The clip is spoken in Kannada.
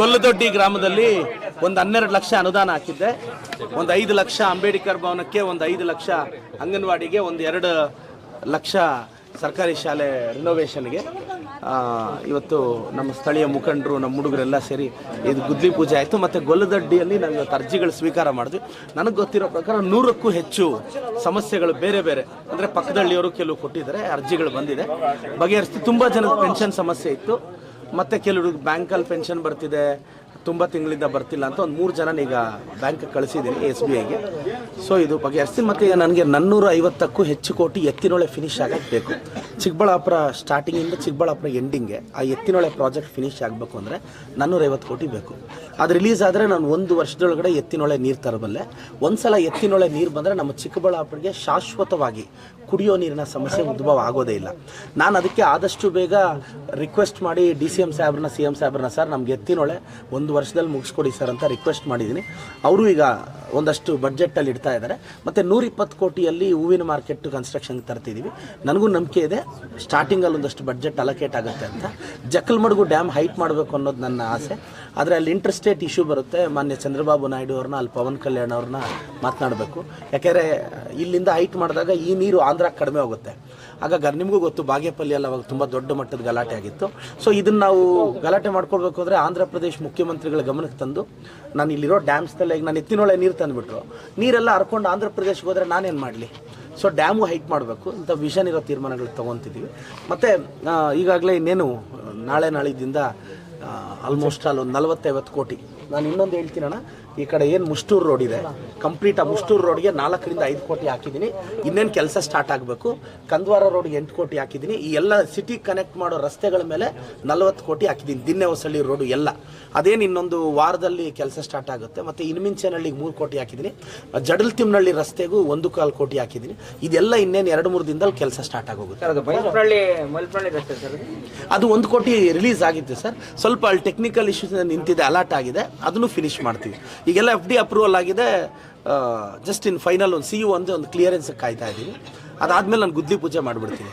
ಗೊಲ್ಲದೊಡ್ಡಿ ಗ್ರಾಮದಲ್ಲಿ ಒಂದು ಹನ್ನೆರಡು ಲಕ್ಷ ಅನುದಾನ ಹಾಕಿದ್ದೆ. ಒಂದು ಐದು ಲಕ್ಷ ಅಂಬೇಡ್ಕರ್ ಭವನಕ್ಕೆ ಒಂದು ಐದು ಲಕ್ಷ ಅಂಗನವಾಡಿಗೆ ಒಂದು ಎರಡು ಲಕ್ಷ ಸರ್ಕಾರಿ ಶಾಲೆ ರಿನೋವೇಷನ್ಗೆ ಇವತ್ತು ನಮ್ಮ ಸ್ಥಳೀಯ ಮುಖಂಡರು, ನಮ್ಮ ಹುಡುಗರೆಲ್ಲ ಸೇರಿ ಇದು ಗುದ್ಲಿ ಪೂಜೆ ಆಯಿತು. ಮತ್ತು ಗೊಲ್ಲದಡ್ಡಿಯಲ್ಲಿ ನಾವು ಇವತ್ತು ಅರ್ಜಿಗಳು ಸ್ವೀಕಾರ ಮಾಡಿದ್ವಿ. ನನಗೆ ಗೊತ್ತಿರೋ ಪ್ರಕಾರ ನೂರಕ್ಕೂ ಹೆಚ್ಚು ಸಮಸ್ಯೆಗಳು ಬೇರೆ ಬೇರೆ. ಅಂದರೆ ಪಕ್ಕದಳ್ಳಿಯವರು ಕೆಲವು ಕೊಟ್ಟಿದ್ದಾರೆ, ಅರ್ಜಿಗಳು ಬಂದಿದೆ. ಬಗೆಹರಿಸ್ತು. ತುಂಬ ಜನದ ಪೆನ್ಷನ್ ಸಮಸ್ಯೆ ಇತ್ತು. ಮತ್ತು ಕೆಲವ್ರಿಗೆ ಬ್ಯಾಂಕಲ್ಲಿ ಪೆನ್ಷನ್ ಬರ್ತಿದೆ. ತುಂಬ ತಿಂಗಳಿಂದ ಬರ್ತಿಲ್ಲ ಅಂತ ಒಂದು ಮೂರು ಜನ ಈಗ ಬ್ಯಾಂಕ್ ಕಳಿಸಿದ್ದೀನಿ ಎಸ್ ಬಿ ಐಗೆ ಸೊ ಇದು ಬಗೆಹರಿಸ್ತೀನಿ ಮತ್ತು ಈಗ ನನಗೆ ನನ್ನೂರ ಐವತ್ತಕ್ಕೂ ಹೆಚ್ಚು ಕೋಟಿ ಎತ್ತಿನೊಳೆ ಫಿನಿಶ್ ಆಗಬೇಕು. ಬೇಕು ಚಿಕ್ಕಬಳ್ಳಾಪುರ ಸ್ಟಾರ್ಟಿಂಗಿಂದ ಚಿಕ್ಕಬಳ್ಳಾಪುರ ಎಂಡಿಂಗ್ಗೆ ಆ ಎತ್ತಿನೊಳೆ ಪ್ರಾಜೆಕ್ಟ್ ಫಿನಿಶ್ ಆಗಬೇಕು ಅಂದರೆ ನಾನ್ನೂರೈವತ್ತು ಕೋಟಿ ಬೇಕು. ಅದು ರಿಲೀಸ್ ಆದರೆ ನಾನು ಒಂದು ವರ್ಷದೊಳಗಡೆ ಎತ್ತಿನೊಳೆ ನೀರು ತರಬಲ್ಲೆ. ಒಂದ್ಸಲ ಎತ್ತಿನೊಳೆ ನೀರು ಬಂದರೆ ನಮ್ಮ ಚಿಕ್ಕಬಳ್ಳಾಪುರಿಗೆ ಶಾಶ್ವತವಾಗಿ ಕುಡಿಯೋ ನೀರಿನ ಸಮಸ್ಯೆ ಉದ್ಭವ ಆಗೋದೇ ಇಲ್ಲ. ನಾನು ಅದಕ್ಕೆ ಆದಷ್ಟು ಬೇಗ ರಿಕ್ವೆಸ್ಟ್ ಮಾಡಿ ಡಿ ಸಿ ಎಂ ಸಾಹೇಬ್ರನ್ನ ಸಿ ಎಂ ಸಾಹೇಬ್ರನ್ನ ಸರ್, ನಮ್ಗೆ ಎತ್ತಿನೊಳೆ ಒಂದು ವರ್ಷದಲ್ಲಿ ಮುಗಿಸ್ಕೊಡಿ ಸರ್ ಅಂತ ರಿಕ್ವೆಸ್ಟ್ ಮಾಡಿದ್ದೀನಿ. ಅವರು ಈಗ ಒಂದಷ್ಟು ಬಡ್ಜೆಟಲ್ಲಿ ಇಡ್ತಾ ಇದ್ದಾರೆ. ಮತ್ತು ನೂರಿಪ್ಪತ್ತು ಕೋಟಿಯಲ್ಲಿ ಹೂವಿನ ಮಾರ್ಕೆಟ್ ಕನ್ಸ್ಟ್ರಕ್ಷನ್ಗೆ ತರ್ತಿದ್ದೀವಿ ನನಗೂ ನಂಬಿಕೆ ಇದೆ. ಸ್ಟಾರ್ಟಿಂಗಲ್ಲಿ ಒಂದಷ್ಟು ಬಡ್ಜೆಟ್ ಅಲೋಕೇಟ್ ಆಗುತ್ತೆ ಅಂತ. ಜಕ್ಕಲ್ಮಡ್ಗು ಡ್ಯಾಮ್ ಹೈಟ್ ಮಾಡಬೇಕು ಅನ್ನೋದು ನನ್ನ ಆಸೆ. ಆದರೆ ಅಲ್ಲಿ ಇಂಟರ್ಸ್ಟೇಟ್ ಇಶ್ಯೂ ಬರುತ್ತೆ. ಮಾನ್ಯ ಚಂದ್ರಬಾಬು ನಾಯ್ಡು ಅವ್ರನ್ನ, ಅಲ್ಲಿ ಪವನ್ ಕಲ್ಯಾಣ್ ಅವ್ರನ್ನ ಮಾತನಾಡಬೇಕು. ಯಾಕೆಂದರೆ, ಇಲ್ಲಿಂದ ಹೈಟ್ ಮಾಡಿದಾಗ ಈ ನೀರು ಆಂಧ್ರಕ್ಕೆ ಕಡಿಮೆ ಹೋಗುತ್ತೆ. ಆಗ ನಿಮಗೂ ಗೊತ್ತು ಬಾಗೇಪಲ್ಲಿಯಲ್ಲಿ ಅವಾಗ ತುಂಬ ದೊಡ್ಡ ಮಟ್ಟದ ಗಲಾಟೆ ಆಗಿತ್ತು. ಸೊ ಇದನ್ನು ನಾವು ಗಲಾಟೆ ಮಾಡ್ಕೊಳ್ಬೇಕು ಅಂದರೆ ಆಂಧ್ರ ಪ್ರದೇಶ ಮುಖ್ಯಮಂತ್ರಿಗಳ ಗಮನಕ್ಕೆ ತಂದು, ನಾನು ಇಲ್ಲಿರೋ ಡ್ಯಾಮ್ಸ್ದಲ್ಲೇ ಈಗ ನಾನು ಎತ್ತಿನೊಳೆ ನೀರು ತಂದುಬಿಟ್ರು. ನೀರೆಲ್ಲ ಹರ್ಕೊಂಡು ಆಂಧ್ರ ಪ್ರದೇಶಕ್ಕೆ ಹೋದರೆ ನಾನೇನು ಮಾಡಲಿ? ಸೊ ಡ್ಯಾಮು ಹೈಟ್ ಮಾಡಬೇಕು. ಇಂಥ ವಿಷನ್ ಇರೋ ತೀರ್ಮಾನಗಳು ತೊಗೊತಿದ್ದೀವಿ ಮತ್ತು ಈಗಾಗಲೇ ಇನ್ನೇನು, ನಾಳೆ ನಾಳಿದ್ದಿಂದ ಆಲ್ಮೋಸ್ಟ್ ಅಲ್ಲಿ ಒಂದು ನಲವತ್ತೈವತ್ತು ಕೋಟಿ. ನಾನು ಇನ್ನೊಂದು ಹೇಳ್ತೀನಣ್ಣ ಈ ಕಡೆ ಏನು ಮುಷ್ಟೂರು ರೋಡ್ ಇದೆ. ಕಂಪ್ಲೀಟ್ ಆ ಮುಷ್ಟೂರು ರೋಡ್ಗೆ ನಾಲ್ಕರಿಂದ ಐದು ಕೋಟಿ ಹಾಕಿದ್ದೀನಿ. ಇನ್ನೇನು ಕೆಲಸ ಸ್ಟಾರ್ಟ್ ಆಗಬೇಕು? ಕಂದ್ವಾರ ರೋಡ್ಗೆ ಎಂಟು ಕೋಟಿ ಹಾಕಿದ್ದೀನಿ. ಈ ಎಲ್ಲ ಸಿಟಿ ಕನೆಕ್ಟ್ ಮಾಡೋ ರಸ್ತೆಗಳ ಮೇಲೆ ನಲವತ್ತು ಕೋಟಿ ಹಾಕಿದ್ದೀನಿ. ದಿನ್ನೆ ಹೊಸಳ್ಳಿ ರೋಡು ಎಲ್ಲ. ಅದೇನು ಇನ್ನೊಂದು ವಾರದಲ್ಲಿ ಕೆಲಸ ಸ್ಟಾರ್ಟ್ ಆಗುತ್ತೆ. ಮತ್ತು ಇನ್ಮಿಂಚನಹಳ್ಳಿಗೆ ಮೂರು ಕೋಟಿ ಹಾಕಿದ್ದೀನಿ. ಜಡಲ್ ತಿಮ್ನಳ್ಳಿ ರಸ್ತೆಗೂ ಒಂದು ಕಾಲು ಕೋಟಿ ಹಾಕಿದ್ದೀನಿ. ಇದೆಲ್ಲ ಇನ್ನೇನು ಎರಡು ಮೂರು ದಿನದಲ್ಲಿ ಕೆಲಸ ಸ್ಟಾರ್ಟ್ ಆಗೋಗುತ್ತೆ. ಸರ್ ಅದು ಮಲ್ಪಳ್ಳಿ ಮಲ್ಪಳ್ಳಿ ರಸ್ತೆ ಸರ್ ಅದು? ಅದು ಒಂದು ಕೋಟಿ ರಿಲೀಸ್ ಆಗಿತ್ತು ಸರ್. ಸ್ವಲ್ಪ ಅಲ್ಲಿ ಟೆಕ್ನಿಕಲ್ ಇಶ್ಯೂಸ್ ನಿಂತಿದೆ ಅಲರ್ಟ್ ಆಗಿದೆ. ಅದನ್ನು ಫಿನಿಶ್ ಮಾಡ್ತೀವಿ. ಈಗೆಲ್ಲ ಎಫ್ ಡಿ ಅಪ್ರೂವಲ್ ಆಗಿದೆ ಜಸ್ಟ್ ಇನ್ ಫೈನಲ್ ಒಂದು ಸಿ ಯು ಒಂದು ಒಂದು ಕ್ಲಿಯರೆನ್ಸ್ ಕಾಯ್ತಾ ಇದ್ದೀವಿ ಅದಾದಮೇಲೆ ನಾನು ಗುದ್ಲಿ ಪೂಜೆ ಮಾಡಿಬಿಡ್ತೀನಿ.